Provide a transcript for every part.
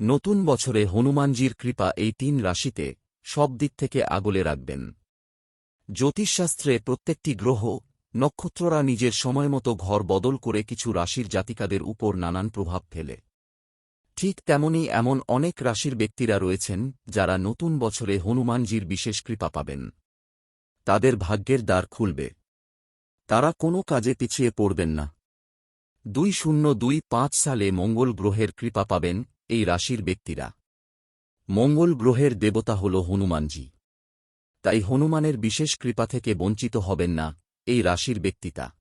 নতুন বছরে হনুমানজির কৃপা এই তিন রাশিতে সব দিক থেকে আগলে রাখবেন। জ্যোতিষশাস্ত্রে প্রত্যেকটি গ্রহ নক্ষত্ররা নিজের সময়মতো ঘর বদল করে কিছু রাশির জাতিকাদের উপর নানান প্রভাব ফেলে। ঠিক তেমনি এমন অনেক রাশির ব্যক্তিরা রয়েছেন যারা নতুন বছরে হনুমানজির বিশেষ কৃপা পাবেন। তাদের ভাগ্যের দ্বার খুলবে। তারা কোনো কাজে পিছিয়ে পড়বেন না। দুই শূন্য দুই পাঁচ সালে মঙ্গল গ্রহের কৃপা পাবেন এই রাশির ব্যক্তিরা। মঙ্গল গ্রহের দেবতা হল হনুমানজি। তাই হনুমানের বিশেষ কৃপা থেকে বঞ্চিত হবেন না এই রাশির ব্যক্তিতা।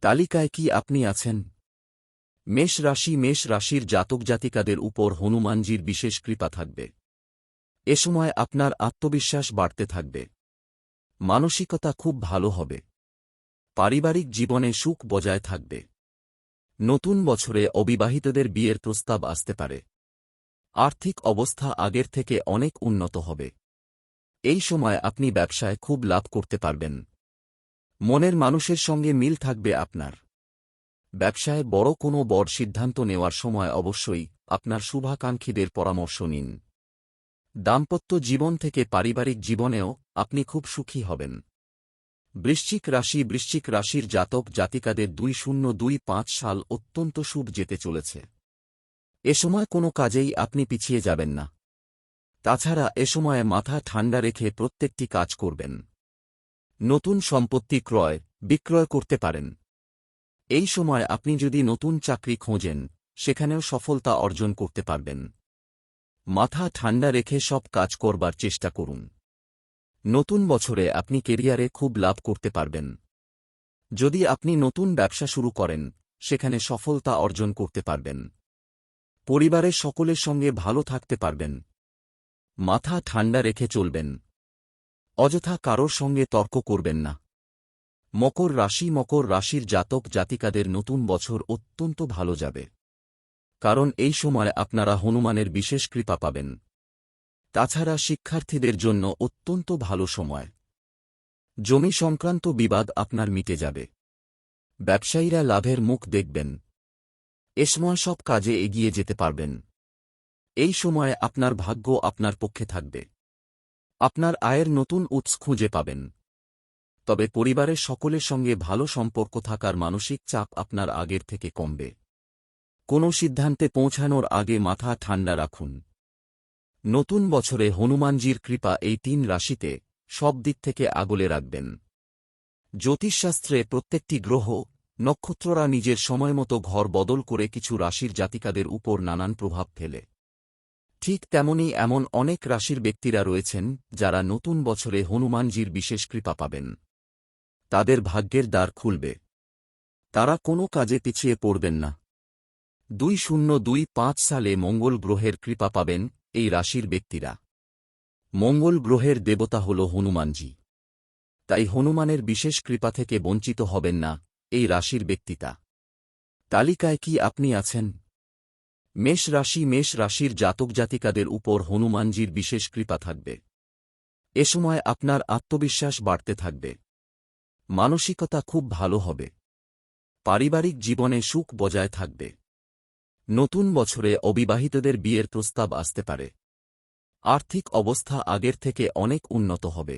তালিকায় কি আপনি আছেন? মেষ রাশি মেষ রাশির জাতক জাতিকাদের উপর হনুমানজির বিশেষ কৃপা থাকবে। এ সময় আপনার আত্মবিশ্বাস বাড়তে থাকবে। মানসিকতা খুব ভালো হবে। পারিবারিক জীবনে সুখ বজায় থাকবে। নতুন বছরে অবিবাহিতদের বিয়ের প্রস্তাব আসতে পারে। আর্থিক অবস্থা আগের থেকে অনেক উন্নত হবে। এই সময় আপনি ব্যবসায় খুব লাভ করতে পারবেন। মনের মানুষের সঙ্গে মিল থাকবে আপনার। ব্যবসায় বড় কোনো বড় সিদ্ধান্ত নেওয়ার সময় অবশ্যই আপনার শুভাকাঙ্ক্ষীদের পরামর্শ নিন। দাম্পত্য জীবন থেকে পারিবারিক জীবনেও আপনি খুব সুখী হবেন। বৃশ্চিক রাশি বৃশ্চিক রাশির জাতক জাতিকাদের দুই শূন্য দুই পাঁচ সাল অত্যন্ত শুভ যেতে চলেছে। এ সময় কোনো কাজেই আপনি পিছিয়ে যাবেন না। তাছাড়া এ সময়ে মাথা ঠান্ডা রেখে প্রত্যেকটি কাজ করবেন। নতুন সম্পত্তি ক্রয়, বিক্রয় করতে পারেন। এই সময় আপনি যদি নতুন চাকরি খোঁজেন, সেখানেও সফলতা অর্জন করতে পারবেন। মাথা ঠান্ডা রেখে সব কাজ করবার চেষ্টা করুন। নতুন বছরে আপনি কেরিয়ারে খুব লাভ করতে পারবেন। যদি আপনি নতুন ব্যবসা শুরু করেন, সেখানে সফলতা অর্জন করতে পারবেন। পরিবারের সকলের সঙ্গে ভালো থাকতে পারবেন। মাথা ঠান্ডা রেখে চলবেন। অযথা কারোর সঙ্গে তর্ক করবেন না। মকর রাশি মকর রাশির জাতক জাতিকাদের নতুন বছর অত্যন্ত ভালো যাবে। কারণ এই সময় আপনারা হনুমানের বিশেষ কৃপা পাবেন। তাছাড়া শিক্ষার্থীদের জন্য অত্যন্ত ভালো সময়। জমি সংক্রান্ত বিবাদ আপনার মিটে যাবে। ব্যবসায়ীরা লাভের মুখ দেখবেন। এ সময় সব কাজে এগিয়ে যেতে পারবেন। এই সময় আপনার ভাগ্য আপনার পক্ষে থাকবে। আপনার আয়ের নতুন উৎস খুঁজে পাবেন। তবে পরিবারের সকলের সঙ্গে ভালো সম্পর্ক থাকার মানসিক চাপ আপনার আগের থেকে কমবে। কোনো সিদ্ধান্তে পৌঁছানোর আগে মাথা ঠান্ডা রাখুন। নতুন বছরে হনুমানজির কৃপা এই তিন রাশিতে সব দিক থেকে আগলে রাখবেন। জ্যোতিষশাস্ত্রে প্রত্যেকটি গ্রহ নক্ষত্ররা নিজের সময়মতো ঘর বদল করে কিছু রাশির জাতিকাদের উপর নানান প্রভাব ফেলে। ঠিক তেমনি এমন অনেক রাশির ব্যক্তিরা রয়েছেন যারা নতুন বছরে হনুমানজির বিশেষ কৃপা পাবেন। তাদের ভাগ্যের দ্বার খুলবে। তারা কোনো কাজে পিছিয়ে পড়বেন না। দুই শূন্য দুই পাঁচ সালে মঙ্গল গ্রহের কৃপা পাবেন এই রাশির ব্যক্তিরা। মঙ্গল গ্রহের দেবতা হল হনুমানজি। তাই হনুমানের বিশেষ কৃপা থেকে বঞ্চিত হবেন না এই রাশির ব্যক্তিতা। তালিকায় কি আপনি আছেন? মেষ রাশি মেষ রাশির জাতক জাতিকাদের উপর হনুমানজির বিশেষ কৃপা থাকবে। এ সময় আপনার আত্মবিশ্বাস বাড়তে থাকবে। মানসিকতা খুব ভালো হবে। পারিবারিক জীবনে সুখ বজায় থাকবে। নতুন বছরে অবিবাহিতদের বিয়ের প্রস্তাব আসতে পারে। আর্থিক অবস্থা আগের থেকে অনেক উন্নত হবে।